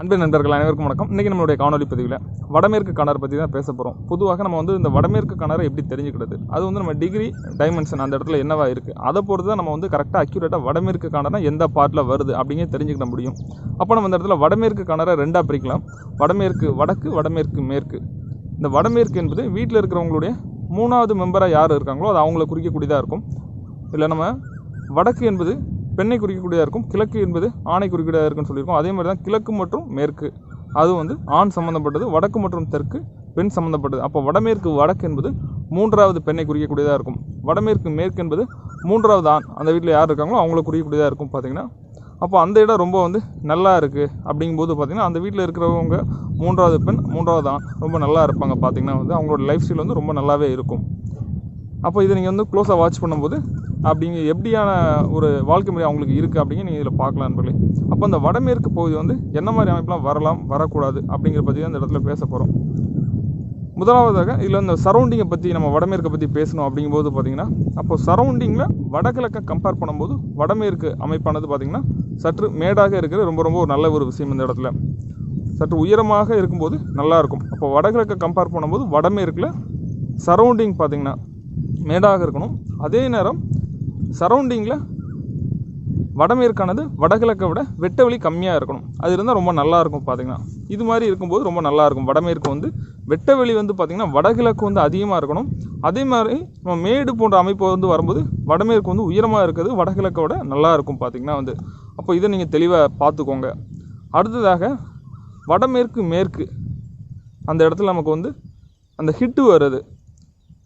அன்பு நண்பர்கள் அனைவருக்கும் வணக்கம். இன்றைக்கி நம்மளுடைய காணொலி பதிவில் வடமேற்கு கணர் பற்றி தான் பேச போகிறோம் பொதுவாக நம்ம வந்து இந்த வடமேற்கு கணரை எப்படி தெரிஞ்சுக்கிறது? அது வந்து நம்ம டிகிரி டைமென்ஷன் அந்த இடத்துல என்னவா இருக்குது அதை பொறுத்து தான் நம்ம வந்து கரெக்டாக அக்யூரேட்டாக வடமேற்கு கணரை எந்த பார்ட்டில் வருது அப்படிங்க தெரிஞ்சுக்கிட முடியும். அப்போ நம்ம இந்த இடத்துல வடமேற்கு கணரை ரெண்டாக பிரிக்கலாம். வடமேற்கு வடக்கு வடமேற்கு மேற்கு. இந்த வடமேற்கு என்பது வீட்டில் இருக்கிறவங்களுடைய மூணாவது மெம்பராக யார் இருக்காங்களோ அது அவங்கள குறிக்கக்கூடியதாக இருக்கும். இல்லை நம்ம வடக்கு என்பது பெண்ணை குறிக்கக்கூடியதாக இருக்கும் கிழக்கு என்பது ஆணை குறிக்கக்கூடியதாக இருக்குன்னு சொல்லியிருக்கோம். அதே மாதிரி தான் கிழக்கு மற்றும் மேற்கு. அது வந்து ஆண் சம்மந்தப்பட்டது வடக்கு மற்றும் தெற்கு பெண் சம்மந்தப்பட்டது அப்போ வடமேற்கு வடக்கு என்பது மூன்றாவது பெண்ணை குறிக்கக்கூடியதாக இருக்கும். வடமேற்கு மேற்கு என்பது மூன்றாவது ஆண். அந்த வீட்டில் யார் இருக்காங்களோ அவங்கள குறிக்கக்கூடியதாக இருக்கும் பார்த்தீங்கன்னா அப்போ அந்த இடம் ரொம்ப வந்து நல்லா இருக்குது அப்படிங்கும்போது பார்த்தீங்கன்னா அந்த வீட்டில் இருக்கிறவங்க மூன்றாவது பெண் மூன்றாவது ஆண் ரொம்ப நல்லா இருப்பாங்க பார்த்தீங்கன்னா வந்து அவங்களோட லைஃப் ஸ்டைல் வந்து ரொம்ப நல்லாவே இருக்கும். அப்போ இதை நீங்கள் வந்து க்ளோஸாக வாட்ச் பண்ணும்போது அப்படிங்க எப்படியான ஒரு வாழ்க்கை முறை அவங்களுக்கு இருக்குது அப்படிங்க நீங்கள் இதில் பார்க்கலாம் நண்பர்களே. அப்போ அந்த வடமேற்கு பகுதி வந்து என்ன மாதிரி அமைப்பெலாம் வரலாம் வரக்கூடாது அப்படிங்கிற பற்றி தான் இந்த இடத்துல பேச போகிறோம் முதலாவதாக இதில் இந்த சரௌண்டிங்கை பற்றி நம்ம வடமேற்கை பற்றி பேசணும் அப்படிங்கும்போது பார்த்தீங்கன்னா அப்போ சரௌண்டிங்கில் வடகிழக்கை கம்பேர் பண்ணும்போது வடமேற்கு அமைப்பானது பார்த்திங்கன்னா சற்று மேடாக இருக்கிற ரொம்ப ரொம்ப ஒரு நல்ல ஒரு விஷயம் இந்த இடத்துல. சற்று உயரமாக இருக்கும்போது நல்லாயிருக்கும் அப்போ வடகிழக்கை கம்பேர் பண்ணும்போது வடமேற்கில் சரௌண்டிங் பார்த்திங்கன்னா மேடாக இருக்கணும். அதே நேரம் சரௌண்டிங்கில் வடமேற்கானது வடகிழக்கை விட வெட்ட வழி கம்மியாக இருக்கணும். அது இருந்தால் ரொம்ப நல்லா இருக்கும் பார்த்தீங்கன்னா இது மாதிரி இருக்கும்போது ரொம்ப நல்லா இருக்கும். வடமேற்கு வந்து வெட்ட வெளி வந்து பார்த்திங்கன்னா வடகிழக்கு வந்து அதிகமாக இருக்கணும். அதே மாதிரி நம்ம மேடு போன்ற அமைப்பு வந்து வரும்போது வடமேற்கு வந்து உயரமாக இருக்கிறது வடகிழக்கை விட நல்லா இருக்கும் பார்த்திங்கன்னா வந்து. அப்போ இதை நீங்கள் தெளிவாக பார்த்துக்கோங்க அடுத்ததாக வடமேற்கு மேற்கு. அந்த இடத்துல நமக்கு வந்து அந்த ஹிட்டு வருது.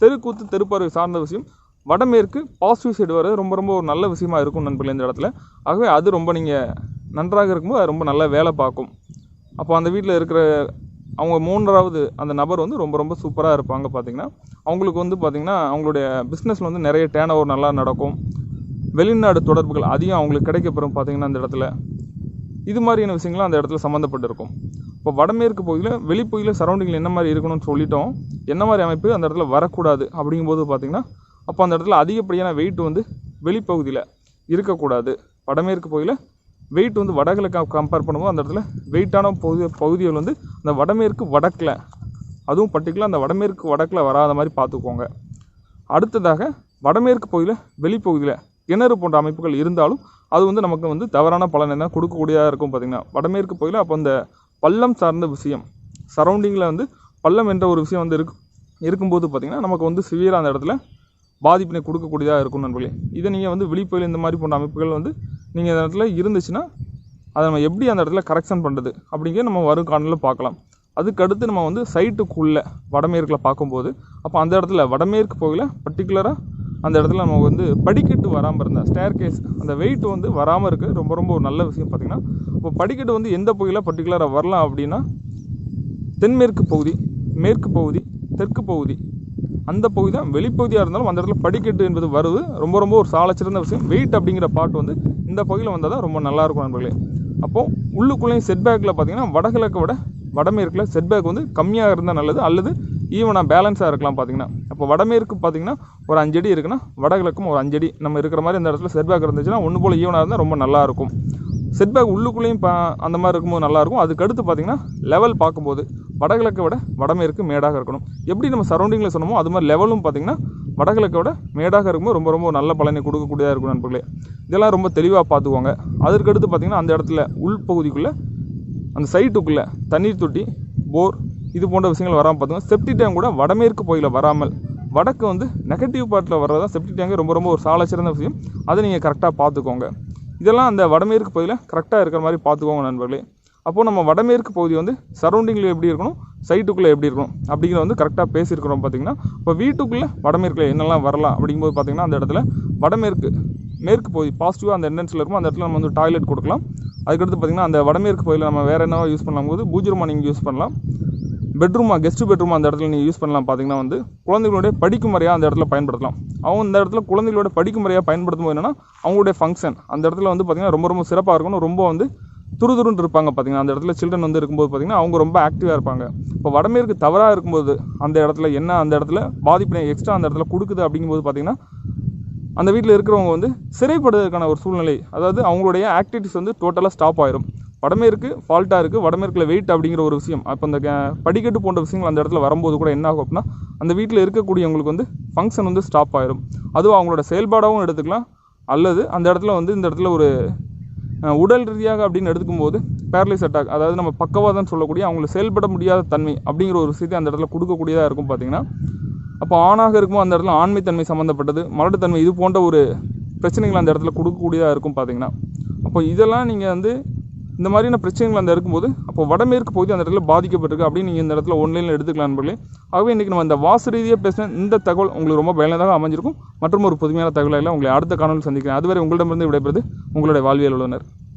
தெருக்கூத்து தெருப்பார்வை சார்ந்த விஷயம். வடமேற்கு பாசிட்டிவ் சைடு வர்றது ரொம்ப ரொம்ப ஒரு நல்ல விஷயமா இருக்கும் நண்பர்களே இந்த இடத்துல. ஆகவே அது ரொம்ப நீங்கள் நன்றாக இருக்கும்போது அது ரொம்ப நல்லா வேலை பார்க்கும். அப்போ அந்த வீட்டில் இருக்கிற அவங்க மூன்றாவது அந்த நபர் வந்து ரொம்ப ரொம்ப சூப்பராக இருப்பாங்க பார்த்தீங்கன்னா அவங்களுக்கு வந்து பார்த்திங்கன்னா அவங்களுடைய பிஸ்னஸில் வந்து நிறைய டேர்ன் ஓவர் நல்லா நடக்கும். வெளிநாடு தொடர்புகள் அதிகம் அவங்களுக்கு கிடைக்கப்பெறும் பார்த்தீங்கன்னா அந்த இடத்துல. இது மாதிரியான விஷயங்கள்லாம் அந்த இடத்துல சம்மந்தப்பட்டிருக்கும் இப்போ வடமேற்கு பகுதியில் வெளிப்பகுதியில் சரௌண்டிங்கில் என்ன மாதிரி இருக்கணும்னு சொல்லிட்டோம் என்ன மாதிரி அமைப்பு அந்த இடத்துல வரக்கூடாது அப்படிங்கும்போது பார்த்திங்கன்னா அப்போ அந்த இடத்துல அதிகப்படியான வெயிட் வந்து வெளிப்பகுதியில் இருக்கக்கூடாது. வடமேற்கு பகுதியில் வெயிட் வந்து வடகில் கம்பேர் பண்ணும்போது அந்த இடத்துல வெயிட்டான பகுதி பகுதிகள் வந்து அந்த வடமேற்கு வடக்கில் அதுவும் பர்டிகுலர் அந்த வடமேற்கு வடக்கில் வராத மாதிரி பார்த்துக்கோங்க. அடுத்ததாக வடமேற்கு பகுதியில் வெளிப்பகுதியில் கிணறு போன்ற அமைப்புகள் இருந்தாலும் அது வந்து நமக்கு வந்து தவறான பலனை தான் கொடுக்கக்கூடியதாக இருக்கும் பார்த்திங்கன்னா வடமேற்கு பகுதியில் அப்போ அந்த பள்ளம் சார்ந்த விஷயம் சரௌண்டிங்கில் வந்து பள்ளம் என்ற ஒரு விஷயம் வந்து இருக்கு இருக்கும்போது பார்த்திங்கன்னா நமக்கு வந்து சிவியராக அந்த இடத்துல பாதிப்பினை கொடுக்கக்கூடியதாக இருக்கும் நண்பர்களே. இதை நீங்கள் வந்து விழிப்புகள் இந்த மாதிரி போன்ற அமைப்புகள் வந்து நீங்கள் அந்த இடத்துல இருந்துச்சுன்னா அதை நம்ம எப்படி அந்த இடத்துல கரெக்ஷன் பண்ணுறது அப்படிங்கிறத நம்ம வரும் காணலில் பார்க்கலாம். அதுக்கு அடுத்து நம்ம வந்து சைட்டுக்குள்ளே வடமேற்கில் பார்க்கும்போது அப்போ அந்த இடத்துல வடமேற்கு பகுதியில் பர்டிகுலராக அந்த இடத்துல நம்ம வந்து படிக்கட்டு வராமல் இருந்தால் ஸ்டேர் கேஸ் அந்த வெயிட் வந்து வராமல் இருக்குது ரொம்ப ரொம்ப ஒரு நல்ல விஷயம் பார்த்திங்கன்னா இப்போ படிக்கட்டு வந்து எந்த பகுதியில் பர்டிகுலராக வரலாம் அப்படின்னா தென்மேற்கு பகுதி மேற்கு பகுதி தெற்கு பகுதி அந்த பகுதி தான் வெளிப்பகுதியாக இருந்தாலும் அந்த இடத்துல படிக்கட்டு என்பது வருது. ரொம்ப ரொம்ப ஒரு சாலச்சிறந்த விஷயம். வெயிட் அப்படிங்கிற பாட்டு வந்து இந்த பகுதியில் வந்தால் தான் ரொம்ப நல்லாயிருக்கும் நண்பர்களே. அப்போது உள்ளுக்குள்ளேயும் செட்பேக்கில் பார்த்தீங்கன்னா வடகிழக்கை விட வடமேற்கில் செட்பேக் வந்து கம்மியாக இருந்தால் நல்லது. அல்லது ஈவனாக பேலன்ஸாக இருக்கலாம் பார்த்தீங்கன்னா அப்போ வடமேற்கு பார்த்தீங்கன்னா ஒரு அஞ்சடி இருக்குன்னா வடகிழக்கும் ஒரு அஞ்சடி நம்ம இருக்கிற மாதிரி அந்த இடத்துல செட்பேக் இருந்துச்சுன்னா ஒன்று போல் ஈவனாக இருந்தால் ரொம்ப நல்லாயிருக்கும் செட்பேக் உள்ளுக்குள்ளேயும் பா அந்த மாதிரி இருக்கும்போது நல்லாயிருக்கும் அதுக்கடுத்து பார்த்தீங்கன்னா லெவல் பார்க்கும்போது வடகிழக்கை விட வடமேற்கு மேடாக இருக்கணும். எப்படி நம்ம சரௌண்டிங்கில் சொன்னோமோ அது மாதிரி லெவலும் பார்த்திங்கன்னா வடகிழக்கை விட மேடாக இருக்கும்போது ரொம்ப ரொம்ப நல்ல பலனை கொடுக்கக்கூடியதாக இருக்கும் நண்பர்களே. இதெல்லாம் ரொம்ப தெளிவாக பார்த்துக்கோங்க. அதற்கடுத்து பார்த்திங்கன்னா பார்த்தீங்கன்னா அந்த இடத்துல உள்பகுதிக்குள்ளே அந்த சைட்டுக்குள்ளே தண்ணீர் தொட்டி போர் இது போன்ற விஷயங்கள் வராமல் பார்த்துக்கோங்க. செப்டி டேங்க் கூட வடமேற்கு பகுதியில் வராமல் வடக்கு வந்து நெகட்டிவ் பார்ட்டில் வர்றதா செப்டி டேங்க் ரொம்ப ரொம்ப ஒரு சாலச்சிறந்த விஷயம். அதை நீங்கள் கரெக்டாக பார்த்துக்கோங்க. இதெல்லாம் அந்த வடமேற்கு பகுதியில் கரெக்டாக இருக்கிற மாதிரி பார்த்துக்கோங்க நண்பர்களே. அப்போது நம்ம வடமேற்கு பகுதி வந்து சரௌண்டிங்கில் எப்படி இருக்கணும்? சைட்டுக்குள்ளே எப்படி இருக்கணும்? அப்படிங்கிற வந்து கரெக்டாக பேசியிருக்கிறோம் பார்த்தீங்கன்னா இப்போ வீட்டுக்குள்ளே வடமேற்கில் என்னெல்லாம் வரலாம் அப்படிங்கும்போது பார்த்தீங்கன்னா அந்த இடத்துல வடமேற்கு மேற்கு பகுதி பாசிட்டிவாக அந்த என்ட்ரன்ஸில் இருக்கும். அந்த இடத்துல நம்ம வந்து டாய்லெட் கொடுக்கலாம். அதுக்கடுத்து பார்த்திங்கன்னா அந்த வடமேற்கு பகுதியில் நம்ம வேறு என்னவோ யூஸ் பண்ணலாம் போது பூஜ்ரூமாக நீங்கள் யூஸ் பண்ணலாம். பெட்ரூமாக கெஸ்ட் பெட்ரூமாக அந்த இடத்துல நீங்கள் யூஸ் பண்ணலாம் பார்த்திங்கன்னா வந்து குழந்தைகளுடைய படிக்கும் முறையாக அந்த இடத்துல பயன்படுத்தலாம். அவங்க இந்த இடத்துல குழந்தைகளோட படிக்கும் முறையாக பயன்படுத்தும் போது என்னென்னா அவங்களுடைய ஃபங்க்ஷன் அந்த இடத்துல வந்து பார்த்திங்கன்னா ரொம்ப ரொம்ப சிறப்பாக இருக்கணும். ரொம்ப வந்து துருதுருன்னு இருப்பாங்க பார்த்தீங்கன்னா அந்த இடத்துல சில்ட்ரன் வந்து இருக்கும்போது பார்த்திங்கன்னா அவங்க ரொம்ப ஆக்டிவாக இருப்பாங்க. இப்போ வடமேற்கு தவறாக இருக்கும்போது அந்த இடத்துல என்ன அந்த இடத்துல பாதிப்பினை எக்ஸ்ட்ரா அந்த இடத்துல கொடுக்குது அப்படிங்கும்போது பார்த்திங்கன்னா அந்த வீட்டில் இருக்கிறவங்க வந்து சிறைப்படுவதற்கான ஒரு சூழ்நிலை அதாவது அவங்களுடைய ஆக்டிவிட்டிஸ் வந்து டோட்டலாக ஸ்டாப் ஆயிரும். வடமேற்கு ஃபால்ட்டாக இருக்குது வடமேற்கில் வெயிட் அப்படிங்கிற ஒரு விஷயம். அப்போ அந்த க- படிக்கட்டு போன்ற விஷயங்கள் அந்த இடத்துல வரும்போது கூட என்ன ஆகும் அப்படின்னா அந்த வீட்டில் இருக்கக்கூடியவங்களுக்கு வந்து ஃபங்க்ஷன் வந்து ஸ்டாப் ஆயிரும். அதுவும் அவங்களோட செயல்பாடாகவும் எடுத்துக்கலாம். அல்லது அந்த இடத்துல வந்து இந்த இடத்துல ஒரு உடல் ரீதியாக அப்படின்னு எடுத்துக்கும்போது பேரலைஸ் அட்டாக் அதாவது நம்ம பக்கவாதம் சொல்லக்கூடிய அவங்களை செயல்பட முடியாத தன்மை அப்படிங்கிற ஒரு விஷயத்தை அந்த இடத்துல கொடுக்கக்கூடியதாக இருக்கும் பார்த்தீங்கன்னா அப்போ ஆணாக இருக்குமோ அந்த இடத்துல ஆண்மைத்தன்மை சம்மந்தப்பட்டது மலட்டுத்தன்மை இது போன்ற ஒரு பிரச்சனைகள் அந்த இடத்துல கொடுக்கக்கூடியதாக இருக்கும் பார்த்தீங்கன்னா அப்போ இதெல்லாம் நீங்கள் வந்து இந்த மாதிரியான பிரச்சனைகள் அந்த இருக்கும்போது அப்போ வடமேற்கு பகுதி அந்த இடத்துல பாதிக்கப்பட்டிருக்கு அப்படின்னு நீங்கள் இந்த இடத்துல ஒன்லைனில் எடுத்துக்கலாம் நண்பர்களே. ஆகவே இன்றைக்கி நம்ம இந்த வாசு ரீதியாக பேசின இந்த தகவல் உங்களுக்கு ரொம்ப பயனதாக அமைஞ்சிருக்கும். மற்றும் ஒரு புதுமையான தகவலை உங்களை அடுத்த காணொலி சந்திக்கிறேன். அதுவரை உங்களிடமிருந்து விடைபெறுது உங்களுடைய வாழ்வியல் உள்ளனர்